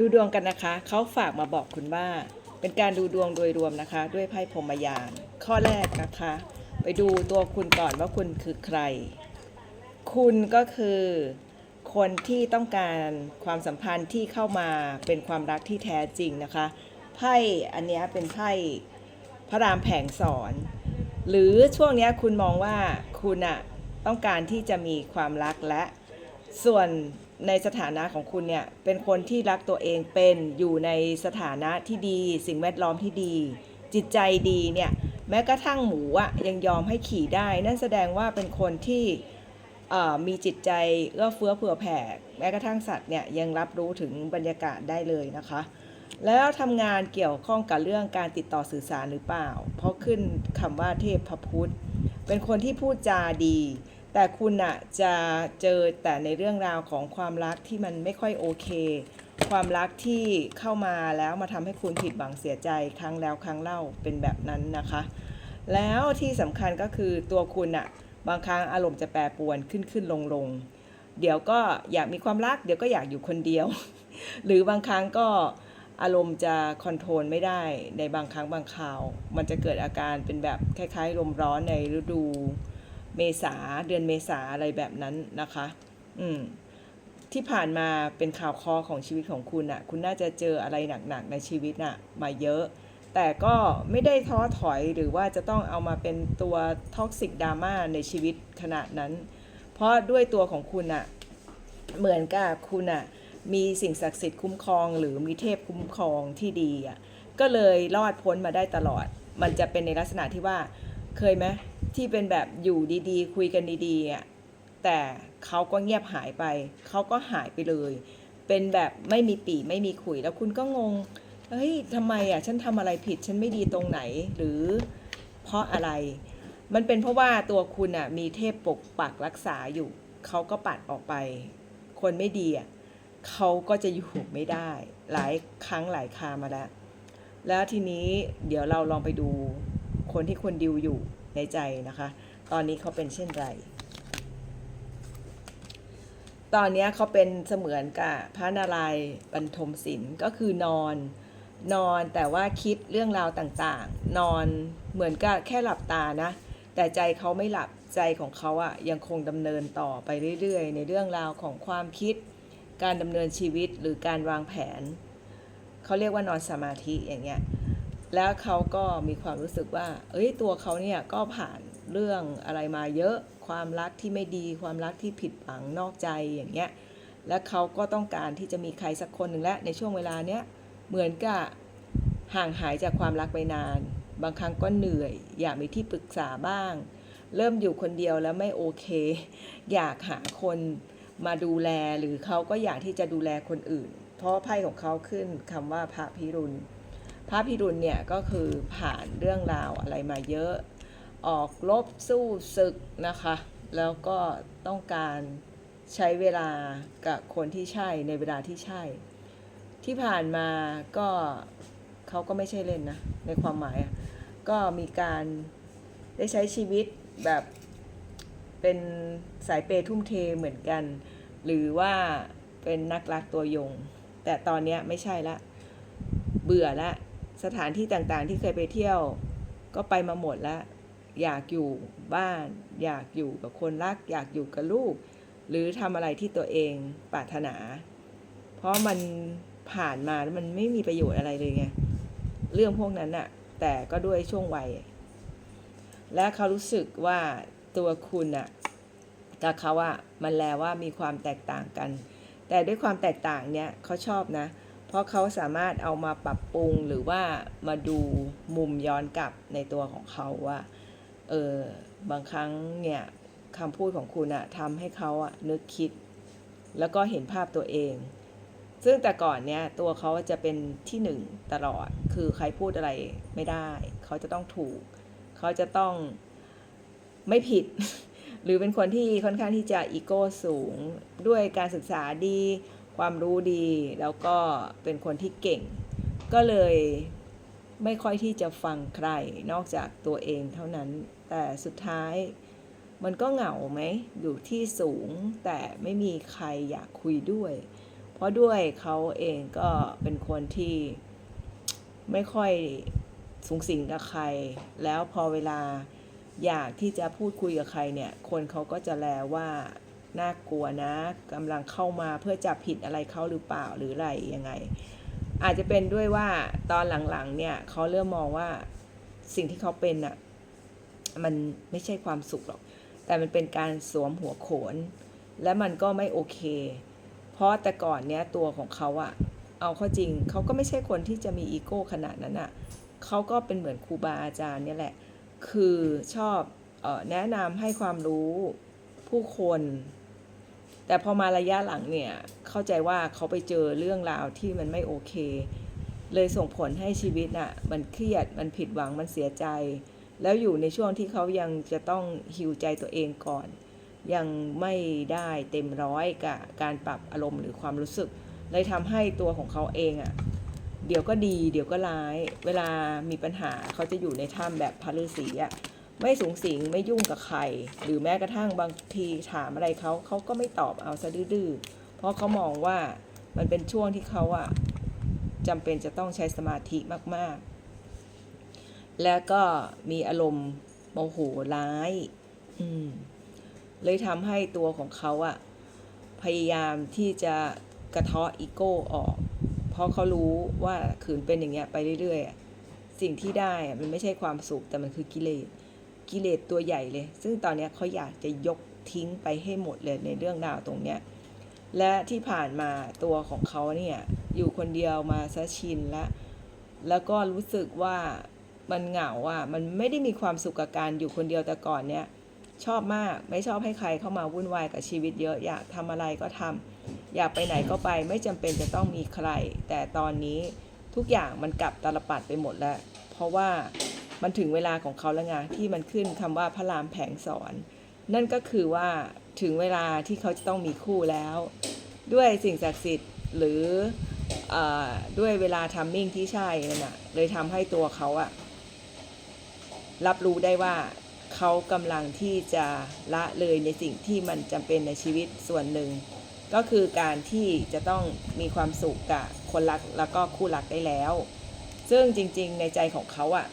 ดูดวงกันนะคะ เขาฝากมาบอกคุณว่า เป็นการดูดวงโดยรวมนะคะ ด้วยไพ่พรมยาน ข้อแรกนะคะ ไปดูตัวคุณก่อนว่าคุณคือใคร คุณก็คือ คนที่ต้องการความสัมพันธ์ที่เข้ามาเป็นความรักที่แท้จริงนะคะ ไพ่อันนี้เป็นไพ่พระรามแผงสอน หรือช่วงนี้คุณมองว่าคุณอะต้องการที่จะมีความรักและ ส่วน ในสถานะของคุณเนี่ยเป็นคนที่รักตัวเองเป็นอยู่ในสถานะที่ดี สิ่งแวดล้อมที่ดี จิตใจดีเนี่ยแม้กระทั่งหมูอะยังยอมให้ขี่ได้ นั่นแสดงว่าเป็นคนที่มีจิตใจเอื้อเฟื้อเผื่อแผ่แม้กระทั่งสัตว์เนี่ยยังรับรู้ถึงบรรยากาศได้เลยนะคะ แล้วทำงานเกี่ยวข้องกับเรื่องการติดต่อสื่อสารหรือเปล่า เพราะขึ้นคำว่าเทพพพุทธเป็นคนที่พูดจาดี แต่คุณอะจะเจอแต่ในเรื่องราวของความรักที่มันไม่ค่อยโอเค ความรักที่เข้ามาแล้วมาทำให้คุณผิดหวังเสียใจครั้งแล้วครั้งเล่าเป็นแบบนั้นนะคะ แล้วที่สำคัญก็คือตัวคุณอะบางครั้งอารมณ์จะแปรปรวนขึ้นขึ้นลงลงเดี๋ยวก็อยากมีความรัก เดี๋ยวก็อยากอยู่คนเดียว หรือบางครั้งก็อารมณ์จะคอนโทรลไม่ได้ในบางครั้งบางคราว มันจะเกิดอาการเป็นแบบคล้ายๆลมร้อนในฤดู เมษาเดือนเมษาอะไรแบบนั้นนะคะ อืมที่ผ่านมาเป็นข่าวคอของชีวิตของคุณอะคุณน่าจะเจออะไรหนักๆในชีวิตน่ะมาเยอะ แต่ก็ไม่ได้ท้อถอยหรือว่าจะต้องเอามาเป็นตัวท็อกซิกดราม่าในชีวิตขนาดนั้น เพราะด้วยตัวของคุณอะเหมือนกับคุณอะมีสิ่งศักดิ์สิทธิ์คุ้มครอง หรือมีเทพคุ้มครองที่ดีอะก็เลยรอดพ้นมาได้ตลอด มันจะเป็นในลักษณะที่ว่า เคยไหมที่เป็นแบบอยู่ดีๆ คุยกันดีๆอะแต่เขาก็เงียบหายไป เขาก็หายไปเลย เป็นแบบไม่มีปีไม่มีขุยแล้วคุณก็งงเฮ้ยทำไมอะฉันทำอะไรผิดฉันไม่ดีตรงไหนหรือเพราะอะไร มันเป็นเพราะว่าตัวคุณอะมีเทพปกปักรักษาอยู่เขาก็ปัดออกไป คนไม่ดีอะเขาก็จะอยู่ไม่ได้ หลายครั้งหลายครามาแล้ว แล้วทีนี้เดี๋ยวเราลองไปดูคนที่คุณดิวอยู่ ในใจนะคะ ตอนนี้เขาเป็นเช่นไร ตอนนี้เขาเป็นเสมือนกับพระนารายณ์บรรทมศิลป์ก็คือนอนนอนแต่ว่าคิดเรื่องราวต่างๆ นอนเหมือนกับแค่หลับตานะ แต่ใจเขาไม่หลับใจของเขาอะยังคงดำเนินต่อไปเรื่อยๆ ในเรื่องราวของความคิด การดำเนินชีวิตหรือการวางแผน เขาเรียกว่านอนสมาธิอย่างเงี้ย แล้วเขาก็มีความรู้สึกว่า เอ้ย ตัวเขาเนี่ยก็ผ่านเรื่องอะไรมาเยอะ ความรักที่ไม่ดี ความรักที่ผิดหวังนอกใจอย่างเงี้ย และเขาก็ต้องการที่จะมีใครสักคนหนึ่งและในช่วงเวลาเนี้ย เหมือนกับห่างหายจากความรักไปนาน บางครั้งก็เหนื่อย อยากมีที่ปรึกษาบ้าง เริ่มอยู่คนเดียวแล้วไม่โอเค อยากหาคนมาดูแล หรือเขาก็อยากที่จะดูแลคนอื่น เพราะไพ่ของเขาขึ้นคำว่าพระพิรุณ พระพิรุณเนี่ยก็คือผ่านเรื่องราวอะไรมาเยอะ ออกรบสู้ศึกนะคะ แล้วก็ต้องการใช้เวลากับคนที่ใช่ในเวลาที่ใช่ ที่ผ่านมาก็เขาก็ไม่ใช่เล่นนะ ในความหมาย ก็มีการได้ใช้ชีวิตแบบเป็นสายเปย์ทุ่มเทเหมือนกัน หรือว่าเป็นนักรักตัวยง แต่ตอนนี้ไม่ใช่ละ เบื่อละ สถานที่ต่างๆ ที่เคยไปเที่ยว ก็ไปมาหมดแล้ว อยากอยู่บ้าน อยากอยู่กับคนรัก อยากอยู่กับลูก หรือทำอะไรที่ตัวเองปรารถนา เพราะมันผ่านมาแล้วมันไม่มีประโยชน์อะไรเลยไงเรื่องพวกนั้นอะแต่ก็ด้วยช่วงวัย และเขารู้สึกว่าตัวคุณอะกับเขาอะมันแล้วว่ามีความแตกต่างกัน แต่ด้วยความแตกต่างเนี่ยเขาชอบนะเเพราะเขาสามารถเอามาปรับปรุงหรือว่ามาดูมุมย้อนกลับในตัวของเขาว่าเออบางครั้งเนี่ยคำพูดของคุณอะทำให้เขาอะนึกคิด แล้วก็เห็นภาพตัวเอง ซึ่งแต่ก่อนเนี่ยตัวเขาจะเป็นที่หนึ่งตลอด คือใครพูดอะไรไม่ได้ เขาจะต้องถูก เขาจะต้องไม่ผิด หรือเป็นคนที่ค่อนข้างที่จะอีโก้สูง ด้วยการศึกษาดี ความรู้ดีแล้วก็เป็นคนที่เก่ง ก็เลยไม่ค่อยที่จะฟังใครนอกจากตัวเองเท่านั้น แต่สุดท้ายมันก็เหงาไหมอยู่ที่สูงแต่ไม่มีใครอยากคุยด้วย เพราะด้วยเขาเองก็เป็นคนที่ไม่ค่อยสูงสิงกับใคร แล้วพอเวลาอยากที่จะพูดคุยกับใครเนี่ย คนเขาก็จะแลว่า น่ากลัวนะกำลังเข้ามาเพื่อจับผิดอะไรเขาหรือเปล่าหรืออะไรยังไง อาจจะเป็นด้วยว่าตอนหลังๆเนี่ยเขาเริ่มมองว่าสิ่งที่เขาเป็นอะมันไม่ใช่ความสุขหรอก แต่มันเป็นการสวมหัวโขน และมันก็ไม่โอเค เพราะแต่ก่อนเนี้ยตัวของเขาอะเอาเข้าจริงเขาก็ไม่ใช่คนที่จะมีอีโก้ขนาดนั้นอะเขาก็เป็นเหมือนครูบาอาจารย์เนี่ยแหละ คือชอบออแนะนำให้ความรู้ผู้คน แต่พอมาระยะหลังเนี่ยเข้าใจว่าเขาไปเจอเรื่องราวที่มันไม่โอเค เลยส่งผลให้ชีวิตน่ะมันเครียดมันผิดหวังมันเสียใจ แล้วอยู่ในช่วงที่เขายังจะต้องฮิวใจตัวเองก่อน ยังไม่ได้เต็มร้อยกับการปรับอารมณ์หรือความรู้สึก เลยทำให้ตัวของเขาเองอะ่ะเดี๋ยวก็ดี เดี๋ยวก็ร้าย เวลามีปัญหาเขาจะอยู่ในถ้ำแบบพระฤาษีอะ่ะ ไม่สูงสิงไม่ยุ่งกับใคร หรือแม้กระทั่งบางทีถามอะไรเขาเขาก็ไม่ตอบเอาซะดื้อเพราะเขามองว่ามันเป็นช่วงที่เขาอะจำเป็นจะต้องใช้สมาธิมากๆ แล้วก็มีอารมณ์โมโหร้าย อืม เลยทำให้ตัวของเขาอะพยายามที่จะกระเทาะอีโก้ออก เพราะเขารู้ว่าขืนเป็นอย่างเงี้ยไปเรื่อยๆ สิ่งที่ได้มันไม่ใช่ความสุขแต่มันคือกิเลส กิเลสตัวใหญ่เลย ซึ่งตอนนี้เขาอยากจะยกทิ้งไปให้หมดเลยในเรื่องราวตรงเนี้ยและที่ผ่านมาตัวของเขาเนี่ยอยู่คนเดียวมาซะชินแล้วแล้วก็รู้สึกว่ามันเหงาอะมันไม่ได้มีความสุขกับการอยู่คนเดียวแต่ก่อนเนี่ยชอบมากไม่ชอบให้ใครเข้ามาวุ่นวายกับชีวิตเยอะอยากทำอะไรก็ทำอยากไปไหนก็ไปไม่จำเป็นจะต้องมีใคร แต่ตอนนี้ทุกอย่างมันกลับตาลปัดไปหมดแล้ว เพราะว่า มันถึงเวลาของเขาแล้วไงที่มันขึ้นคำว่าพระรามแผงสอน นั่นก็คือว่าถึงเวลาที่เขาจะต้องมีคู่แล้ว ด้วยสิ่งศักดิ์สิทธิ์หรืออด้วยเวลาทัมมิ่งที่ใช่นั่นนะเลยทำให้ตัวเขาอะรับรู้ได้ว่าเขากำลังที่จะละเลยในสิ่งที่มันจำเป็นในชีวิตส่วนหนึ่ง ก็คือการที่จะต้องมีความสุขกับคนรักแล้วก็คู่รักได้แล้ว ซึ่งจริงๆในใจของเขาอะ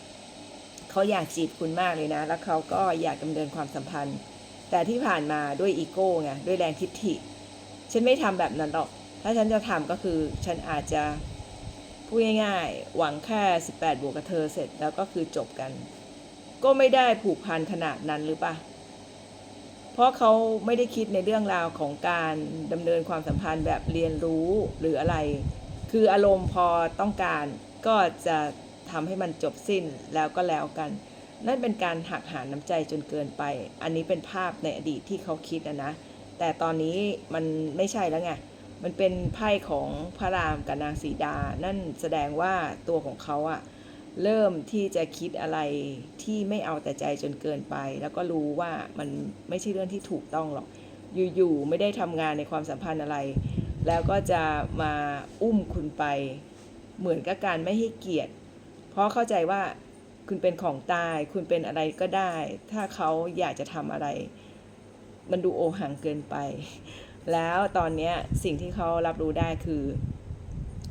เขาอยากจีบคุณมากเลยนะ แล้วเขาก็อยากดำเนินความสัมพันธ์ แต่ที่ผ่านมาด้วยอีโก้ไงด้วยแรงทิฐิ ฉันไม่ทำแบบนั้นหรอก ถ้าฉันจะทำก็คือฉันอาจจะพูดง่ายๆหวังแค่ 18 บวกกับเธอเสร็จแล้วก็คือจบกัน ก็ไม่ได้ผูกพันขนาดนั้นหรือปะเพราะเขาไม่ได้คิดในเรื่องราวของการดำเนินความสัมพันธ์แบบเรียนรู้หรืออะไร คืออารมณ์พอต้องการก็จะ ทำให้มันจบสิ้นแล้วก็แล้วกัน นั่นเป็นการหักหาน้ำใจจนเกินไป อันนี้เป็นภาพในอดีตที่เขาคิดนะนะ แต่ตอนนี้มันไม่ใช่แล้วไง มันเป็นไพ่ของพระรามกับนางสีดา นั่นแสดงว่าตัวของเขาอะเริ่มที่จะคิดอะไรที่ไม่เอาแต่ใจจนเกินไป แล้วก็รู้ว่ามันไม่ใช่เรื่องที่ถูกต้องหรอก อยู่ๆไม่ได้ทำงานในความสัมพันธ์อะไร แล้วก็จะมาอุ้มคุณไป เหมือนกับการไม่ให้เกียรติ เพราะเข้าใจว่าคุณเป็นของตาย คุณเป็นอะไรก็ได้ ถ้าเขาอยากจะทำอะไร มันดูโอหังเกินไป แล้วตอนนี้สิ่งที่เขารับรู้ได้คือ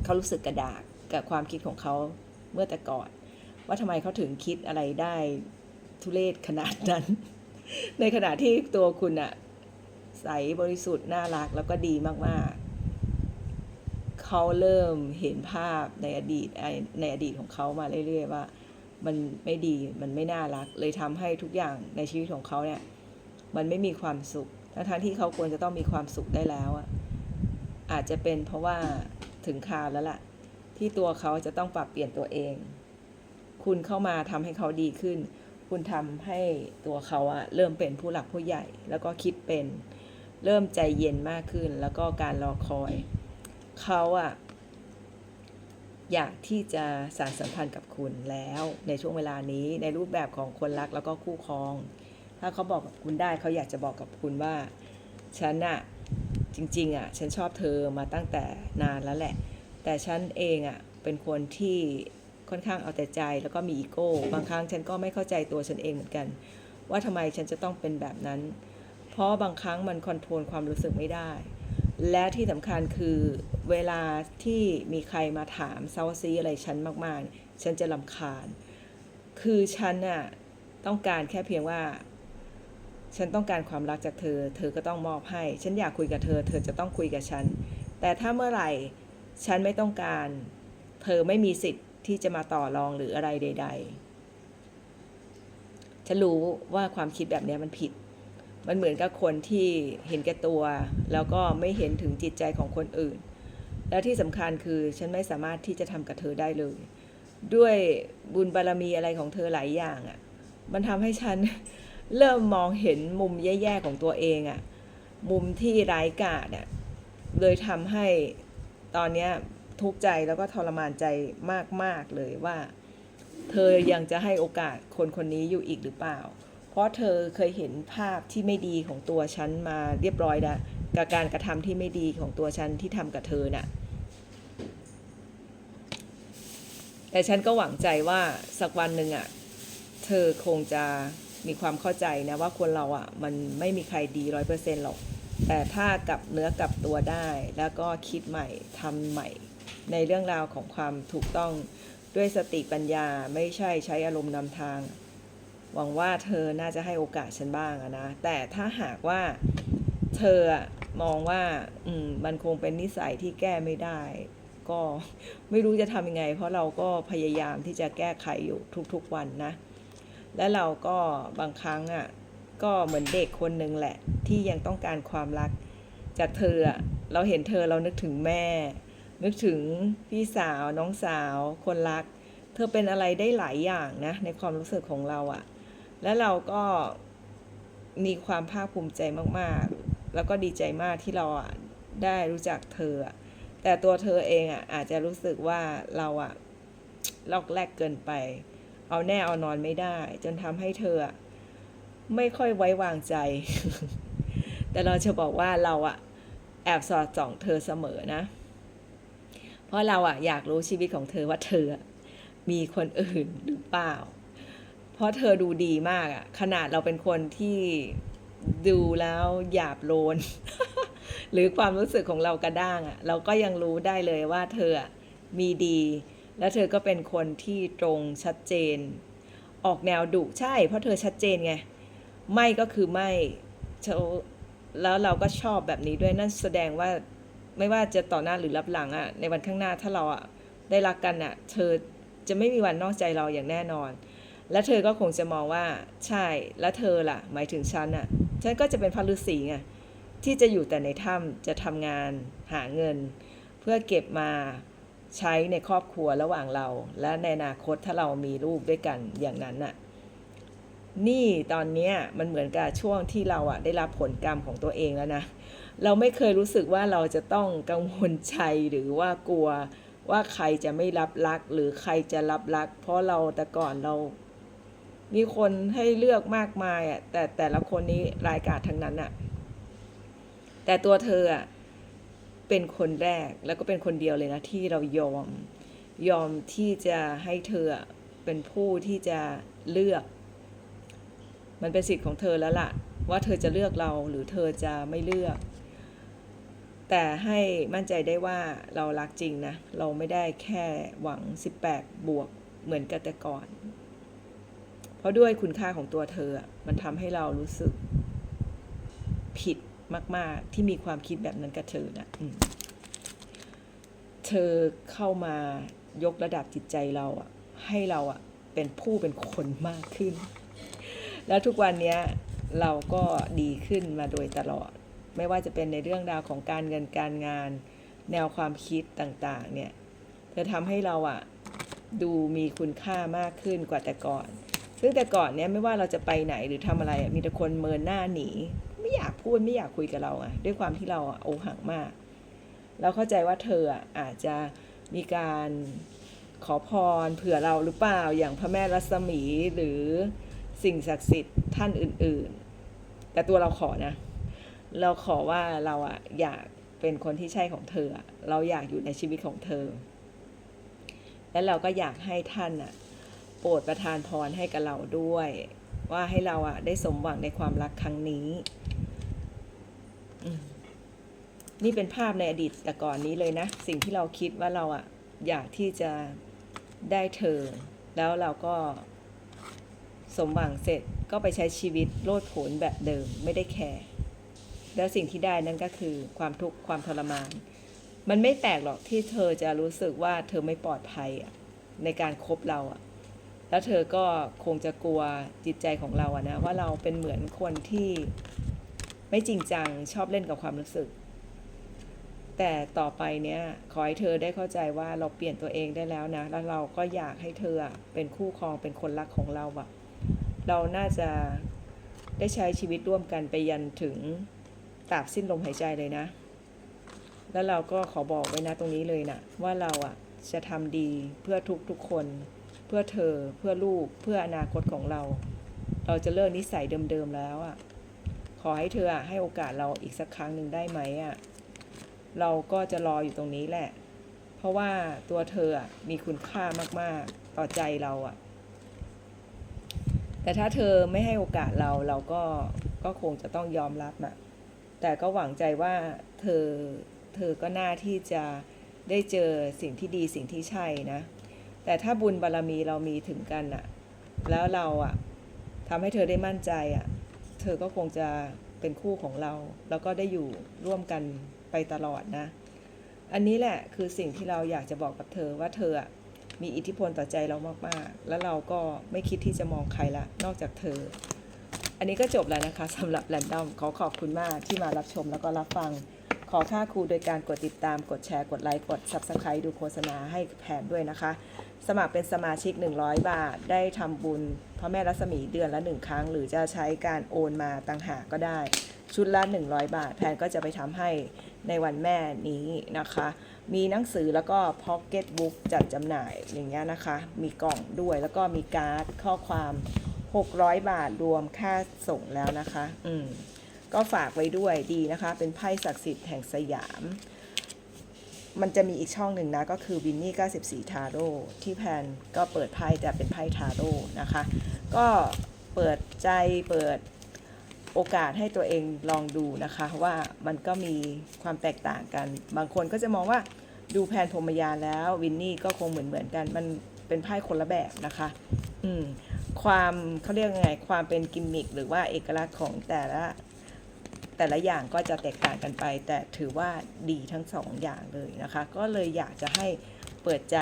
เขารู้สึกกระดากกับความคิดของเขาเมื่อแต่ก่อน ว่าทำไมเขาถึงคิดอะไรได้ทุเรศขนาดนั้น ในขณะที่ตัวคุณอะใสบริสุทธิ์น่ารักแล้วก็ดีมาก ๆ เขาเริ่มเห็นภาพในอดีตในอดีตของเขามาเรื่อยๆว่า มันไม่ดีมันไม่น่ารัก เลยทำให้ทุกอย่างในชีวิตของเขาเนี่ย มันไม่มีความสุขทั้งๆที่เขาควรจะต้องมีความสุขได้แล้วอะอาจจะเป็นเพราะว่าถึงคราวแล้วล่ะ ที่ตัวเขาจะต้องปรับเปลี่ยนตัวเอง คุณเข้ามาทำให้เขาดีขึ้น คุณทำให้ตัวเขาอะเริ่มเป็นผู้หลักผู้ใหญ่ แล้วก็คิดเป็น เริ่มใจเย็นมากขึ้น แล้วก็การรอคอย เขาอะอยากที่จะสานสัมพันธ์กับคุณแล้วในช่วงเวลานี้ในรูปแบบของคนรักแล้วก็คู่ครอง ถ้าเขาบอกกับคุณได้เขาอยากจะบอกกับคุณว่า ฉันอะจริงๆอะฉันชอบเธอมาตั้งแต่นานแล้วแหละ แต่ฉันเองอะเป็นคนที่ค่อนข้างเอาแต่ใจแล้วก็มีอีโก้บางครั้งฉันก็ไม่เข้าใจตัวฉันเองเหมือนกัน ว่าทำไมฉันจะต้องเป็นแบบนั้น เพราะบางครั้งมันคอนโทรลความรู้สึกไม่ได้ และที่สำคัญคือเวลาที่มีใครมาถามเซาซีอะไรฉันมากๆ ฉันจะลำคาญ คือฉันน่ะต้องการแค่เพียงว่า ฉันต้องการความรักจากเธอ เธอก็ต้องมอบให้ ฉันอยากคุยกับเธอ เธอจะต้องคุยกับฉัน แต่ถ้าเมื่อไหร่ฉันไม่ต้องการ เธอไม่มีสิทธิ์ที่จะมาต่อรองหรืออะไรใด ๆ ฉันรู้ว่าความคิดแบบนี้มันผิด มันเหมือนกับคนที่เห็นแก่ตัว แล้วก็ไม่เห็นถึงจิตใจของคนอื่น และที่สำคัญคือฉันไม่สามารถที่จะทำกับเธอได้เลย ด้วยบุญบารมีอะไรของเธอหลายอย่างอะ่ะมันทำให้ฉันเริ่มมองเห็นมุมแย่ๆของตัวเองอะ่ะมุมที่ร้ายกาจอะเลยทำให้ตอนเนี้ทุกข์ใจแล้วก็ทรมานใจมากๆเลยว่า เธอยังจะให้โอกาสคนคนนี้อยู่อีกหรือเปล่า เพราะเธอเคยเห็นภาพที่ไม่ดีของตัวฉันมาเรียบร้อยแล้วกับการกระทำที่ไม่ดีของตัวฉันที่ทำกับเธอน่ะ แต่ฉันก็หวังใจว่าสักวันหนึ่งอะ เธอคงจะมีความเข้าใจนะว่าคนเราอะ มันไม่มีใครดีร้อยเปอร์เซ็นต์หรอก แต่ถ้ากลับเนื้อกลับตัวได้แล้วก็คิดใหม่ทำใหม่ ในเรื่องราวของความถูกต้องด้วยสติปัญญาไม่ใช่ใช้อารมณ์นำทาง หวังว่าเธอน่าจะให้โอกาสฉันบ้างนะ แต่ถ้าหากว่าเธอมองว่าอืมมันคงเป็นนิสัยที่แก้ไม่ได้ ก็ไม่รู้จะทำยังไง เพราะเราก็พยายามที่จะแก้ไขอยู่ทุกๆวันนะ และเราก็บางครั้งอะก็เหมือนเด็กคนหนึ่งแหละ ที่ยังต้องการความรัก จากเธอเราเห็นเธอเรานึกถึงแม่ นึกถึงพี่สาวน้องสาว คนรัก เธอเป็นอะไรได้หลายอย่างนะในความรู้สึกของเราอะ และเราก็มีความภาคภูมิใจมากๆ แล้วก็ดีใจมากที่เราอะได้รู้จักเธอ แต่ตัวเธอเองอะอาจจะรู้สึกว่าเราอะลอกแรกเกินไป เอาแน่เอานอนไม่ได้ จนทำให้เธอไม่ค่อยไว้วางใจ แต่เราจะบอกว่าเราอะแอบสอดส่องเธอเสมอนะ เพราะเราอะอยากรู้ชีวิตของเธอว่าเธอมีคนอื่นหรือเปล่า เพราะเธอดูดีมากอะขนาดเราเป็นคนที่ดูแล้วหยาบโลน หรือความรู้สึกของเรากระด้างอะเราก็ยังรู้ได้เลยว่าเธอมีดี และเธอก็เป็นคนที่ตรงชัดเจน ออกแนวดุใช่ เพราะเธอชัดเจนไง ไม่ก็คือไม่แล้วเราก็ชอบแบบนี้ด้วยนั่นแสดงว่าไม่ว่าจะต่อหน้าหรือรับหลังอะในวันข้างหน้าถ้าเราอะได้รักกันอะเธอจะไม่มีวันนอกใจเราอย่างแน่นอน และเธอก็คงจะมองว่าใช่แล้วเธอล่ะ หมายถึงฉันอะฉันก็จะเป็นพระฤาษีไงที่จะอยู่แต่ในถ้ำจะทำงานหาเงิน เพื่อเก็บมาใช้ในครอบครัวระหว่างเรา และในอนาคตถ้าเรามีลูกด้วยกันอย่างนั้นน่ะนี่ตอนนี้มันเหมือนกับช่วงที่เราอะได้รับผลกรรมของตัวเองแล้วนะ เราไม่เคยรู้สึกว่าเราจะต้องกังวลใจหรือว่ากลัวว่าใครจะไม่รับรัก หรือใครจะรับรัก เพราะเราแต่ก่อนเรา มีคนให้เลือกมากมายอะแต่แต่ละคนนี้รายการทั้งนั้นอะ แต่ตัวเธออะเป็นคนแรกแล้วก็เป็นคนเดียวเลยนะ ที่เรายอมยอมที่จะให้เธอเป็นผู้ที่จะเลือก มันเป็นสิทธิ์ของเธอแล้วล่ะ ว่าเธอจะเลือกเราหรือเธอจะไม่เลือก แต่ให้มั่นใจได้ว่าเรารักจริงนะ เราไม่ได้แค่หวัง 18 บวกเหมือนกันแต่ก่อน ราะด้วยคุณค่าของตัวเธอ มันทำให้เรารู้สึกผิดมาก ๆ ที่มีความคิดแบบนั้นกับเธอนะอืมเธอเข้ามายกระดับจิตใจเราอะให้เราอะเป็นผู้เป็นคนมากขึ้น แล้วทุกวันนี้เราก็ดีขึ้นมาโดยตลอด ไม่ว่าจะเป็นในเรื่องราวของการเงินการงาน แนวความคิดต่าง ๆ เนี่ย เธอทำให้เราอะดูมีคุณค่ามากขึ้นกว่าแต่ก่อน ซึ่งแต่ก่อนเนี่ยไม่ว่าเราจะไปไหนหรือทำอะไรมีแต่คนเมินหน้าหนี ไม่อยากพูดไม่อยากคุยกับเราอะด้วยความที่เราอะโอหังมาก เราเข้าใจว่าเธออาจจะมีการขอพรเผื่อเราหรือเปล่าอย่างพระแม่รัศมีหรือสิ่งศักดิ์สิทธิ์ท่านอื่น ๆ แต่ตัวเราขอนะ เราขอว่าเราอะอยากเป็นคนที่ใช่ของเธอ เราอยากอยู่ในชีวิตของเธอ และเราก็อยากให้ท่านอะ ปรดประทานพรให้กับเราด้วย ว่าให้เราอะได้สมหวังในความรักครั้งนี้นี่เป็นภาพในอดีตแต่ก่อนนี้เลยนะ สิ่งที่เราคิดว่าเราอะอยากที่จะได้เธอ แล้วเราก็สมหวังเสร็จก็ไปใช้ชีวิตโลดโผนแบบเดิมไม่ได้แคร์แล้วสิ่งที่ได้นั่นก็คือความทุกข์ความทรมาน มันไม่แปลกหรอกที่เธอจะรู้สึกว่าเธอไม่ปลอดภัยในการคบเราอะ แล้วเธอก็คงจะกลัวจิตใจของเราอะนะว่าเราเป็นเหมือนคนที่ไม่จริงจังชอบเล่นกับความรู้สึก แต่ต่อไปเนี้ยขอให้เธอได้เข้าใจว่าเราเปลี่ยนตัวเองได้แล้วนะ แล้วเราก็อยากให้เธอเป็นคู่ครองเป็นคนรักของเราอะเราน่าจะได้ใช้ชีวิตร่วมกันไปยันถึงตราบสิ้นลมหายใจเลยนะ แล้วเราก็ขอบอกไว้นะตรงนี้เลยนะว่าเราอะจะทำดีเพื่อทุกทุกๆคน เพื่อเธอเพื่อลูกเพื่ออนาคตของเรา เราจะเลิกนิสัยเดิมๆแล้วอะขอให้เธออะให้โอกาสเราอีกสักครั้งหนึ่งได้ไหมอะเราก็จะรออยู่ตรงนี้แหละ เพราะว่าตัวเธออะมีคุณค่ามากๆต่อใจเราอะ แต่ถ้าเธอไม่ให้โอกาสเราเราก็ก็คงจะต้องยอมรับอะแต่ก็หวังใจว่าเธอเธอก็น่าที่จะได้เจอสิ่งที่ดีสิ่งที่ใช่นะ แต่ถ้าบุญบารรมีเรามีถึงกันอะแล้วเราอะทำให้เธอได้มั่นใจอะเธอก็คงจะเป็นคู่ของเรา แล้วก็ได้อยู่ร่วมกันไปตลอดนะ อันนี้แหละคือสิ่งที่เราอยากจะบอกกับเธอว่าเธออะมีอิทธิพลต่อใจเรามากๆ แล้วเราก็ไม่คิดที่จะมองใครละ นอกจากเธอ อันนี้ก็จบแล้วนะคะสำหรับแรนดอมขอขอบคุณมากที่มารับชมแล้วก็รับฟัง ขอค่าครูโดยการกดติดตาม กดแชร์ กดไลค์ กด Subscribe ดูโฆษณาให้แผนด้วยนะคะ สมัครเป็นสมาชิก 100 บาท ได้ทำบุญพระแม่รัศมีเดือนละ 1 ครั้ง หรือจะใช้การโอนมาต่างหากก็ได้ ชุดละ 100 บาท แผนก็จะไปทำให้ในวันแม่นี้นะคะ มีหนังสือแล้วก็พ็อกเก็ตบุ๊กจัดจำหน่ายอย่างเงี้ยนะคะ มีกล่องด้วยแล้วก็มีการ์ดข้อความ 600 บาทรวมค่าส่งแล้วนะคะ อืม ก็ฝากไว้ด้วยดีนะคะ เป็นไพ่ศักดิ์สิทธิ์แห่งสยาม มันจะมีอีกช่องหนึ่งนะ ก็คือวินนี่ 94 ทาโร่ที่แพนก็เปิดไพ่แต่เป็นไพ่ทาโร่นะคะ ก็เปิดใจเปิดโอกาสให้ตัวเองลองดูนะคะว่ามันก็มีความแตกต่างกัน บางคนก็จะมองว่าดูแพนพรมยาแล้ววินนี่ก็คงเหมือนเหมือนกัน มันเป็นไพ่คนละแบบนะคะ อืมความเขาเรียกยังไง ความเป็นกิมมิคหรือว่าเอกลักษณ์ของแต่ละ แต่ละอย่างก็จะแตกต่างกันไป แต่ถือว่าดีทั้งสองอย่างเลยนะคะ ก็เลยอยากจะให้เปิดใจ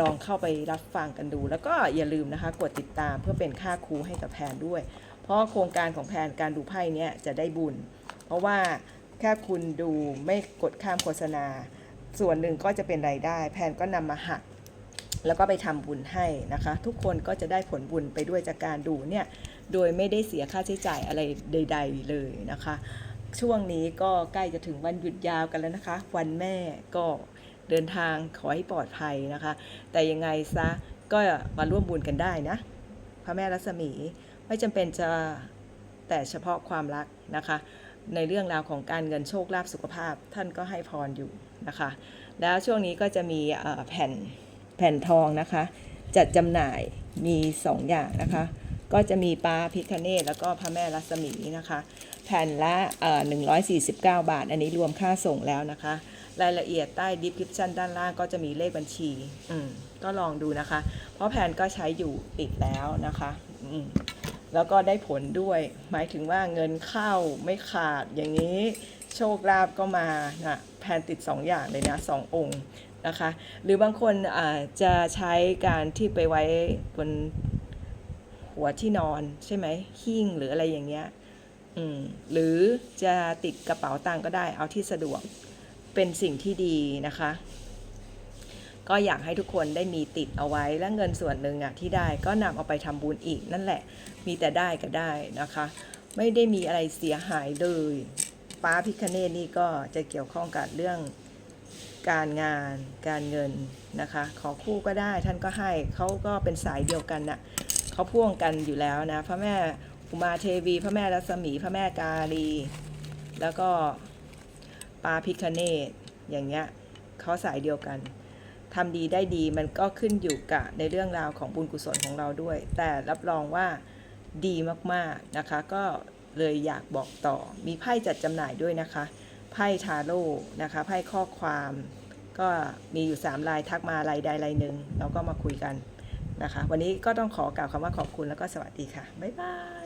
ลองเข้าไปรับฟังกันดู แล้วก็อย่าลืมนะคะกดติดตามเพื่อเป็นค่าครูให้กับแพนด้วย เพราะโครงการของแพนการดูไพ่เนี้ยจะได้บุญ เพราะว่าแค่คุณดูไม่กดข้ามโฆษณา ส่วนหนึ่งก็จะเป็นรายได้ แพนก็นำมาหักแล้วก็ไปทำบุญให้นะคะ ทุกคนก็จะได้ผลบุญไปด้วยจากการดูเนี่ย โดยไม่ได้เสียค่าใช้จ่ายอะไรใด ๆ เลยนะคะ ช่วงนี้ก็ใกล้จะถึงวันหยุดยาวกันแล้วนะคะ วันแม่ก็เดินทางขอให้ปลอดภัยนะคะ แต่ยังไงซะก็มาร่วมบุญกันได้นะ พระแม่รัศมีไม่จำเป็นจะแต่เฉพาะความรักนะคะ ในเรื่องราวของการเงินโชคลาภสุขภาพท่านก็ให้พรอยู่นะคะ แล้วช่วงนี้ก็จะมีแผ่นแผ่นทองนะคะ จัดจำหน่ายมี 2 อย่างนะคะ ก็จะมีปลาพิคเนตแล้วก็พระแม่รัศมีนะคะ แผ่นละเอ่อ149บาท อันนี้รวมค่าส่งแล้วนะคะ รายละเอียดใต้ดิสคริปชันด้านล่างก็จะมีเลขบัญชี อืมก็ลองดูนะคะ เพราะแผนก็ใช้อยู่ติดแล้วนะคะอืมแล้วก็ได้ผลด้วย หมายถึงว่าเงินเข้าไม่ขาดอย่างนี้โชคลาภก็มานะแผนติด 2 อย่างเลยนะสององค์นะคะ หรือบางคนอาจจะใช้การที่ไปไว้บน หัวที่นอนใช่ไหมหิ้งหรืออะไรอย่างเงี้ยอืมหรือจะติดกระเป๋าตังก็ได้เอาที่สะดวกเป็นสิ่งที่ดีนะคะ ก็อยากให้ทุกคนได้มีติดเอาไว้และเงินส่วนหนึ่งอะที่ได้ก็นำเอาไปทำบุญอีกนั่นแหละมีแต่ได้ก็ได้นะคะ ไม่ได้มีอะไรเสียหายเลยป้าพิคเนตนี่ก็จะเกี่ยวข้องกับเรื่องการงานการเงินนะคะ ขอคู่ก็ได้ท่านก็ให้เขาก็เป็นสายเดียวกันน่ะ เขาพ่วงกันอยู่แล้วนะ พระแม่อุมาเทวี พระแม่รัศมี พระแม่กาลี แล้วก็ปาพิคเนตอย่างเงี้ยเขาสายเดียวกันทำดีได้ดีมันก็ขึ้นอยู่กับในเรื่องราวของบุญกุศลของเราด้วย แต่รับรองว่าดีมากๆนะคะ ก็เลยอยากบอกต่อมีไพ่จัดจำหน่ายด้วยนะคะ ไพ่ทาโร่นะคะไพ่ข้อความ ก็มีอยู่ 3 ลายทักมาลายใดลายหนึ่งเราก็มาคุยกัน นะคะ วันนี้ก็ต้องขอกล่าวคำว่าขอบคุณแล้วก็สวัสดีค่ะ บ๊ายบาย